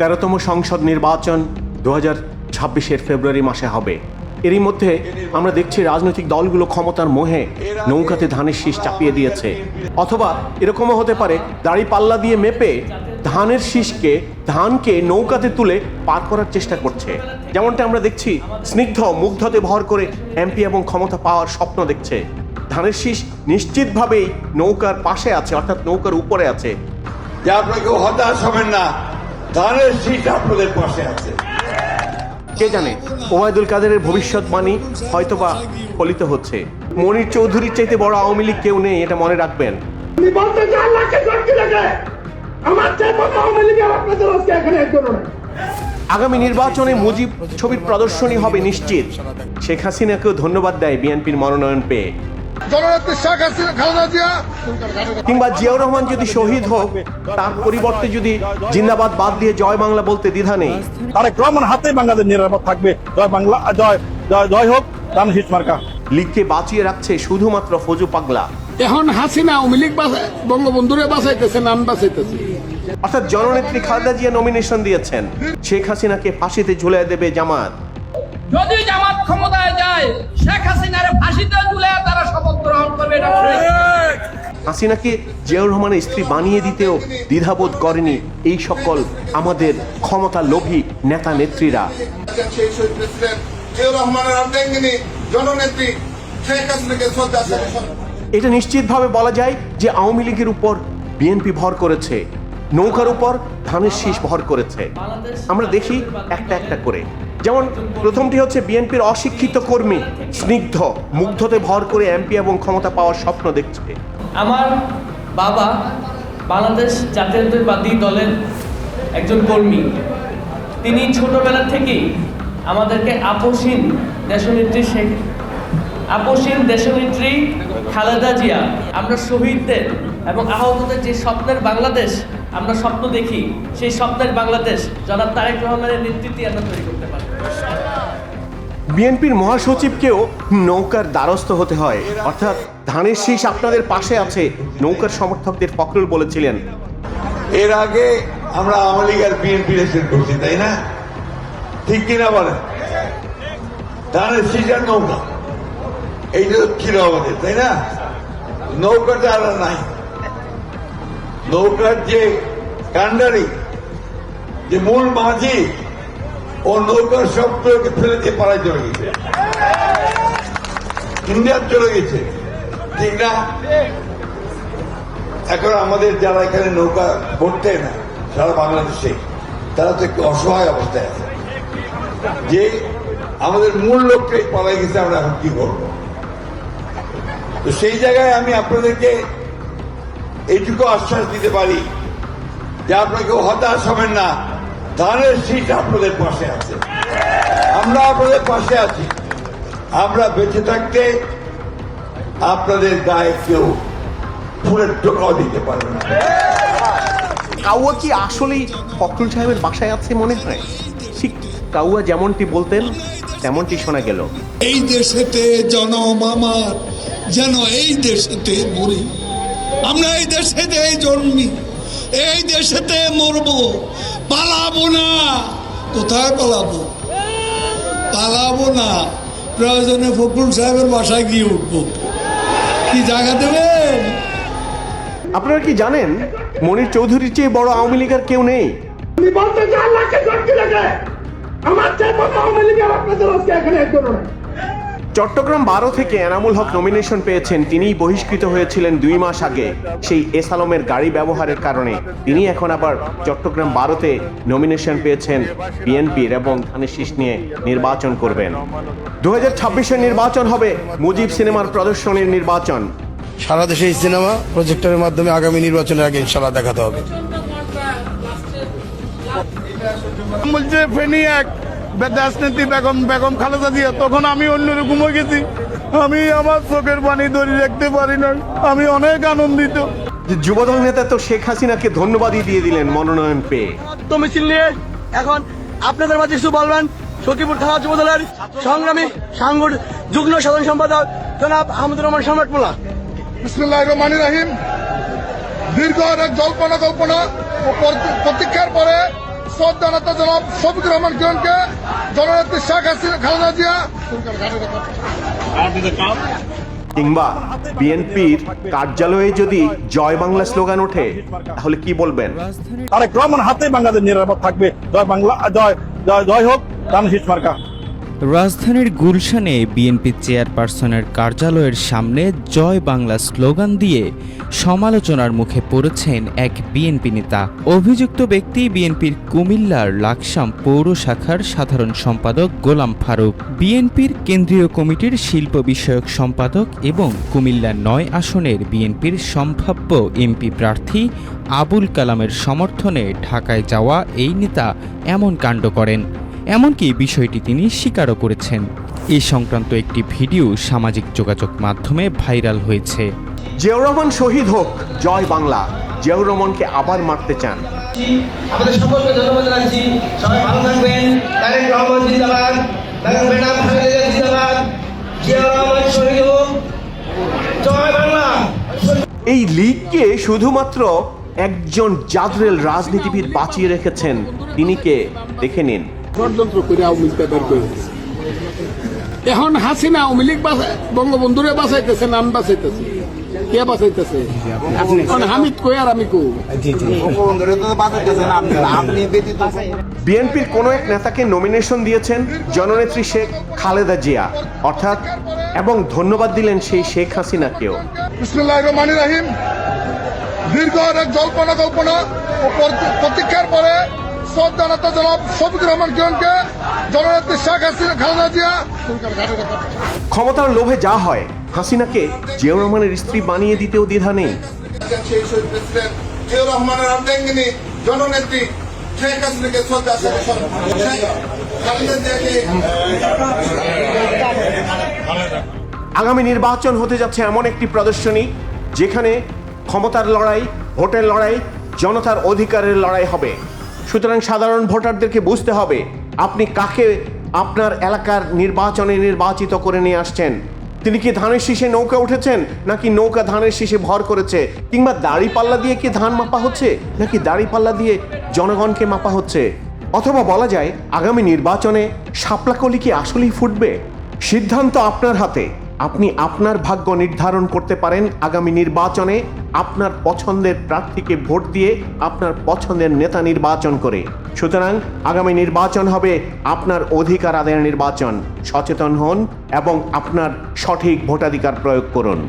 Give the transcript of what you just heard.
তেরোতম সংসদ নির্বাচন দু হাজার ছাব্বিশের ফেব্রুয়ারি মাসে হবে। এরই মধ্যে আমরা দেখছি রাজনৈতিক দলগুলো ক্ষমতার মোহে নৌকাতে ধানের শীষ চাপিয়ে দিয়েছে। অথবা এরকমও হতে পারে, দাড়ি পাল্লা দিয়ে মেপে ধানের শীষকে ধানকে নৌকাতে তুলে পার করার চেষ্টা করছে। যেমনটা আমরা দেখছি, স্নিগ্ধ মুগ্ধতে ভর করে এমপি এবং ক্ষমতা পাওয়ার স্বপ্ন দেখছে। ধানের শীষ নিশ্চিতভাবেই নৌকার পাশে আছে, অর্থাৎ নৌকার উপরে আছে। যে আপনারা কেউ হতাশ হবেন না। ধানের শীত আপনাদের পাশে আছে। কে জানে ওবায়দুল কাদেরের ভবিষ্যৎবাণী হয়তোবা ফলিত হচ্ছে। মনির চৌধুরীর চাইতে বড় আওয়ামী লীগ কেউ নেই এটা মনে রাখবেন। আগামী নির্বাচনে মুজিব ছবির প্রদর্শনী হবে নিশ্চিত। শেখ হাসিনাকেও ধন্যবাদ দেয় বিএনপির মনোনয়ন পেয়ে। কিংবা জিয়াউর রহমান যদি শহীদ হোক তার পরিবর্তে যদি জিন্দাবাদ বাদ দিয়ে জয় বাংলা বলতে দ্বিধা নেই। তারেক রহমান হাতে বাংলাদেশ নিরাপদ থাকবে। জয় বাংলা জয় জয় জয় হোক শীষ মার্কা। লীগকে বাঁচিয়ে রাখছে শুধুমাত্র ফজু পাগলা। এখন হাসিনা আওয়ামী লীগ বঙ্গবন্ধুরে বাঁচাইতেছে নাম বাঁচাইতেছে। অর্থাৎ জননেত্রী খালেদা জিয়া নমিনেশন দিয়েছেন। শেখ হাসিনাকে ফাঁসিতে ঝুলিয়ে দেবে জামাত। যদি জামাত ক্ষমতায় যায় শেখ হাসিনার ফাঁসিতে ঝুলে তারা শপথ গ্রহণ করবে এটা হাসিনাকে জিয়াউর রহমানের স্ত্রী বানিয়ে দিতেও দ্বিধাবোধ করেনি এই সকল আমাদের ক্ষমতা লোভী নেতা নেত্রীরা? এটা নিশ্চিতভাবে বলা যায় যে আওয়ামী লীগের উপর বিএনপি ভর করেছে। নৌকার উপর ধানের শীষ ভর করেছে। আমরা দেখি একটা একটা করে। যেমন প্রথমটি হচ্ছে বিএনপির অশিক্ষিত কর্মী, স্নিগ্ধ, মুগ্ধতে ভর করে এমপি এবং ক্ষমতা পাওয়ার স্বপ্ন দেখছে। আমার বাবা বাংলাদেশ জাতীয়তাবাদী দলের একজন কর্মী। তিনি ছোটবেলা থেকেই আমাদেরকে আপসীন দেশনেত্রী শেখ আপসীন দেশনেত্রী খালেদা জিয়া, আমরা শহীদদের এবং আহতদের যে স্বপ্নের বাংলাদেশ আমরা স্বপ্ন দেখি সেই স্বপ্নের বাংলাদেশ জনাব তারেক রহমানের নেতৃত্বে আমরা তৈরি করতে পারি। বিএনপির মহাসচিবকেও নৌকার দ্বারস্থ হতে হয়। অর্থাৎ ধানের শীষ আপনাদের পাশে আছে নৌকার সমর্থকদের ফখরুল বলেছিলেন। এর আগে আমরা আওয়ামী লীগ আর বিএনপি করছি তাই না? ঠিক কিনা বলেন? ধানের সিজার নৌকা। এই যে ছিল আমাদের তাই না? নৌকাটা আর নাই। নৌকার যে কান্ডারি, যে মূল মাঝি, ও নৌকার সবগুলোকে ফেলে দিয়ে পাড়ায় চলে গেছে। ইন্ডিয়ার চলে গেছে। ঠিক না? এখন আমাদের যারা এখানে নৌকা ভরতে না, সারা বাংলাদেশে, তারা তো একটু অসহায় অবস্থায় আছে। যে আমাদের মূল লক্ষ্যে পালাই গেছে, আমরা এখন কি করব? তো সেই জায়গায় আমি আপনাদেরকে এইটুকু আশ্বাস দিতে পারি যে আপনাকে হতাশ হবেন না। ধানের শীত আপনাদের পাশে আছে। আমরা আপনাদের পাশে আছি। আমরা বেঁচে থাকতে আপনাদের গায়ে কেউ ফুলের টোকাও দিতে পারবে না। কাউয়া কি আসলেই ফখরুল সাহেবের বাসায় আছে মনে হয়? ঠিক কাউয়া যেমনটি বলতেন তেমনটি শোনা গেল। এই দেশেতে জনম আমার যেন এই দেশেতে মরি। আমরা এই দেশেতে জন্মি এই দেশেতে মরব পালাবো না। কোথায় পালাবো? পালাবো না। প্রয়োজনে ফখরুল সাহেবের বাসায় গিয়ে উঠবো। কি জায়গা দেবেন? আপনারা কি জানেন মনির চৌধুরীর চেয়ে বড় আওয়ামী লীগ আর কেউ নেই? আমি বলতে চাই আল্লাহকে সাক্ষী রেখে আমার চেয়ে বড় আওয়ামী লীগের আপনাদের আজকে এখানে একজন নেই। চট্টগ্রাম বারো থেকে এনামুল হক নমিনেশন পেয়েছেন। তিনিই বহিষ্কৃত হয়েছিলেন দুই মাস আগে। সেই এস আলমের গাড়ি ব্যবহারের কারণে তিনি এখন আবার চট্টগ্রাম বারোতে নমিনেশন পেয়েছেন বিএনপির এবং ধানের শীষ নিয়ে নির্বাচন করবেন। দু হাজার ছাব্বিশের নির্বাচন হবে মুজিব সিনেমার প্রদর্শনীর নির্বাচন। সারা দেশে এই সিনেমা প্রজেক্টরের মাধ্যমে আগামী নির্বাচনের আগে ইনশাল্লাহ দেখাতে হবে। বলছে ফেনি এক রাজনীতি বেগম বেগম খালেদা জিয়া তখন আমি অন্যরকম হয়ে গেছি। আমি আমার চোখের পানি ধরে রাখতে পারি না আমি অনেক আনন্দিত। যে যুবদল নেতা তো শেখ হাসিনাকে ধন্যবাদই দিয়ে দিলেন মনোনয়ন পেয়ে। তো মিছিল নিয়ে এখন আপনাদের মাঝে কিছু বলবেন সখীপুর থানা যুব দলের সংগ্রামী সাংগঠনিক যুগ্ম সাধারণ সম্পাদক জনাব আহমদুর রহমান সম্রাট মোল্লা। বিসমুল্লাহ রহমান রাহিম। দীর্ঘ অনেক জল্পনা কল্পনা প্রতীক্ষার পরে শ্রদ্ধা নেতা জনাব শফিকুর রহমান কিরণকে জননেত্রী শেখ হাসিনা খালেদা জিয়া। কিংবা বিএনপির কার্যালয়ে যদি জয় বাংলা স্লোগান ওঠে তাহলে কি বলবেন? তারেক রহমান হাতে বাংলাদেশ নিরাপদ থাকবে। জয় বাংলা জয় জয় জয় হোক মার্কা রাজধানীর গুলশানে বিএনপি চেয়ারপারসনের কার্যালয়ের সামনে জয় বাংলা স্লোগান দিয়ে সমালোচনার মুখে পড়েছেন এক বিএনপি নেতা। অভিযুক্ত ব্যক্তি বিএনপির কুমিল্লার লাকসাম পৌর শাখার সাধারণ সম্পাদক গোলাম ফারুক। বিএনপির কেন্দ্রীয় কমিটির শিল্প বিষয়ক সম্পাদক এবং কুমিল্লা নয় আসনের বিএনপির সম্ভাব্য এমপি প্রার্থী আবুল কালামের সমর্থনে ঢাকায় যাওয়া এই নেতা এমন কাণ্ড করেন। এমনকি বিষয়টি তিনি স্বীকারও করেছেন। এ সংক্রান্ত একটি ভিডিও সামাজিক যোগাযোগ মাধ্যমে ভাইরাল হয়েছে। জিয়াউর রহমান শহীদ হোক জয় বাংলা। জিয়াউর রহমানকে আবার মারতে চান। আমাদের সকলকে ধন্যবাদ জানাচ্ছি। সবাই ভালো থাকবেন। তারেক রহমান জিন্দাবাদ। বেগম ম্যাডাম খালেদা জিন্দাবাদ। জিয়া রহমান শহীদ হোক। জয় বাংলা। এই লীগকে শুধুমাত্র একজন জাদরেল রাজনীতিবিদ বাঁচিয়ে রেখেছেন। তিনি কে? দেখে নিন। ষড়যন্ত্র করে আওয়ামী লীগটা বের করে এখন হাসিনা আওয়ামী লীগ বঙ্গবন্ধুরে বাঁচাইতেছে নাম বাঁচাইতেছে। কে বাঁচাইতেছে? হামিদ কই আর আমি বিএনপির কোনো এক নেতাকে নমিনেশন দিয়েছেন জননেত্রী শেখ খালেদা জিয়া। অর্থাৎ এবং ধন্যবাদ দিলেন সেই শেখ হাসিনাকেও। বিসমুল্লাহ রহমান রাহিম। দীর্ঘ জল্পনা কল্পনা প্রতীক্ষার পরে শ্রদ্ধা নেতা জনাব শফিকুর রহমান কিরণকে জননেত্রী শেখ হাসিনা খালেদা জিয়া। ক্ষমতার লোভে যা হয় হাসিনাকে জিয়াউর রহমানের স্ত্রী বানিয়ে দিতেও দ্বিধা নেই। সেই শহীদ প্রেসিডেন্ট জিয়াউর রহমানের আর্ধেঙ্গিনী জননেত্রী শেখ হাসিনাকে শ্রদ্ধা খালেদা জিয়াকে আগামী নির্বাচন হতে যাচ্ছে এমন একটি প্রদর্শনী যেখানে ক্ষমতার লড়াই ভোটের লড়াই জনতার অধিকারের লড়াই হবে। সুতরাং সাধারণ ভোটারদেরকে বুঝতে হবে, আপনি কাকে আপনার এলাকার নির্বাচনে নির্বাচিত করে নিয়ে আসছেন? তিনি কি ধানের শীষে নৌকা উঠেছেন, নাকি নৌকা ধানের শীষে ভর করেছে? কিংবা দাড়ি পাল্লা দিয়ে কি ধান মাপা হচ্ছে, নাকি দাড়ি পাল্লা দিয়ে জনগণকে মাপা হচ্ছে? অথবা বলা যায়, আগামী নির্বাচনে শাপলাকলি কি আসলেই ফুটবে? সিদ্ধান্ত আপনার হাতে। আপনি আপনার ভাগ্য নির্ধারণ করতে পারেন আগামী নির্বাচনে আপনার পছন্দের প্রার্থীকে ভোট দিয়ে আপনার পছন্দের নেতা নির্বাচন করে। সুতরাং আগামী নির্বাচন হবে আপনার অধিকার আদায়ের নির্বাচন। সচেতন হন এবং আপনার সঠিক ভোটাধিকার প্রয়োগ করুন।